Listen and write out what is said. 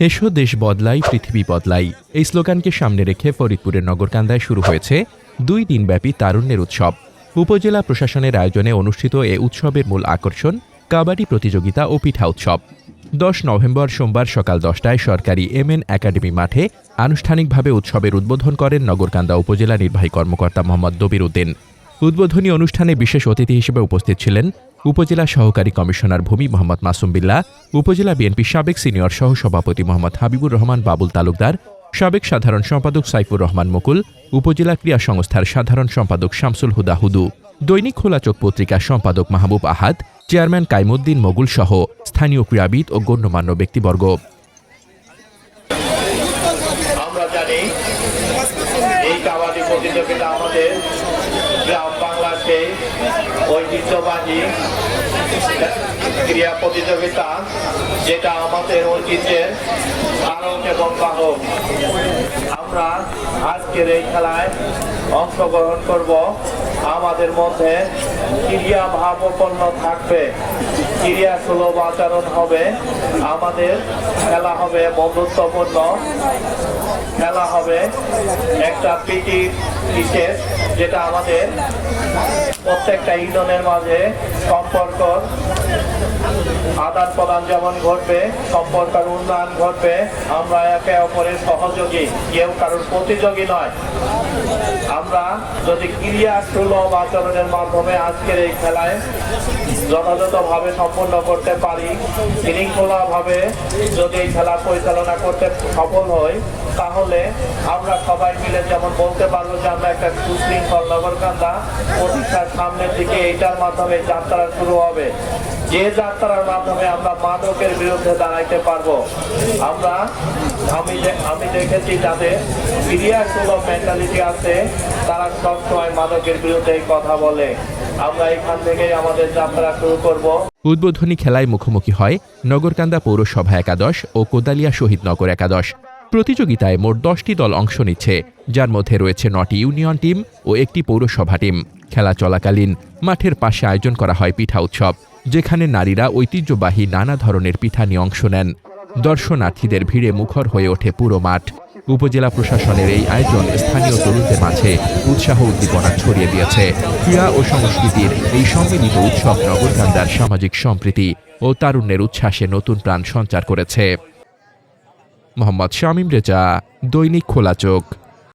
এসো, দেশ বদলাই, পৃথিবী বদলাই। এই স্লোগানকে সামনে রেখে ফরিদপুরের নগরকান্দায় শুরু হয়েছে দুই দিনব্যাপী তারুণ্যের উৎসব। উপজেলা প্রশাসনের আয়োজনে অনুষ্ঠিত এ উৎসবের মূল আকর্ষণ কাবাডি প্রতিযোগিতা ও পিঠা উৎসব। দশ নভেম্বর সোমবার সকাল দশটায় সরকারি এমএন একাডেমি মাঠে আনুষ্ঠানিকভাবে উৎসবের উদ্বোধন করেন নগরকান্দা উপজেলা নির্বাহী কর্মকর্তা মোহাম্মদ দবির উদ্দিন। উদ্বোধনী অনুষ্ঠানে বিশেষ অতিথি হিসেবে উপস্থিত ছিলেন উপজেলা সহকারী কমিশনার ভূমি মোহাম্মদ মাসুম বিল্লাহ, উপজেলা বিএনপি সাবেক সিনিয়র সহসভাপতি মোহাম্মদ হাবিবুর রহমান, বাবুল তালুকদার, সাবেক সাধারণ সম্পাদক সাইফুর রহমান মুকুল, উপজেলা ক্রীড়া সংস্থার সাধারণ সম্পাদক শামসুল হুদা হুদু, দৈনিক খোলাচোখ পত্রিকার সম্পাদক মাহবুব আহাদ, চেয়ারম্যান কাইমুদ্দিন মগুল সহ স্থানীয় ক্রীড়াবিদ ও গণ্যমান্য ব্যক্তিবর্গ। আমাদের ঐতিহ্যবাহী ক্রীড়া প্রতিযোগিতা, যেটা আমাদের ঐতিহ্যের ধারক এবং বাহক। আমরা আজকের এই খেলায় অংশগ্রহণ করব। আমাদের মধ্যে ক্রিয়া ভাবপন্ন থাকবে। ক্রিয়া সুলভ আচরণ হবে। আমাদের খেলা হবে বন্ধুত্বপূর্ণ। খেলা হবে একটা পিটি বিশেষ, যেটা আমাদের প্রত্যেকটা ইউনিয়নের মাঝে সম্পর্ক, আদান প্রদান যেমন ঘটবে, সম্পর্কের উন্নয়ন ঘটবে, আমরা একে অপরের সহযোগী, কেউ কারোর প্রতিযোগী নয়। আমরা যদি ক্রিয়া সুলভ আচরণের মাধ্যমে আজকের এই খেলায় যথাযথভাবে সম্পন্ন করতে পারি শৃঙ্খলাভাবে যদি এই খেলা পরিচালনা করতে সফল হই তাহলে আমরা সবাই মিলে যেমন বলতে পারব যে আমরা একটা সুশৃঙ্খল নগরকান্দা প্রতিষ্ঠার সামনের দিকে এইটার মাধ্যমে যাত্রা শুরু হবে। যে যাত্রার মাধ্যমে আমরা মাদকের বিরুদ্ধে দাঁড়াইতে পারব, আমরা, আমি আমি দেখেছি যাদের ক্রিয়া সুলভ মেন্টালিটি আছে, তারা সবসময় মাদকের বিরুদ্ধে কথা বলে। আমরা এখান থেকেই আমাদের যাত্রা শুরু করব। উদ্বোধনী খেলায় মুখোমুখি হয় নগরকান্দা পৌরসভা একাদশ ও কোদালিয়া শহীদ নগর একাদশ। প্রতিযোগিতায় মোট দশটি দল অংশ নিচ্ছে, যার মধ্যে রয়েছে নটি ইউনিয়ন টিম ও একটি পৌরসভা টিম। খেলা চলাকালীন মাঠের পাশে আয়োজন করা হয় পিঠা উৎসব, যেখানে নারীরা ঐতিহ্যবাহী নানা ধরনের পিঠা নিয়ে অংশ নেন। দর্শনার্থীদের ভিড়ে মুখর হয়ে ওঠে পুরো মাঠ। উপজেলা প্রশাসনের এই আয়োজন স্থানীয় তরুণদের মাঝে উৎসাহ উদ্দীপনা ছড়িয়ে দিয়েছে। ক্রীড়া ও সংস্কৃতির এই সম্মিলিত উৎসব নগরকান্দার সামাজিক সম্প্রীতি ও তারুণ্যের উচ্ছ্বাসে নতুন প্রাণ সঞ্চার করেছে। মোহাম্মদ শামীম রেজা, দৈনিক খোলা চোখ।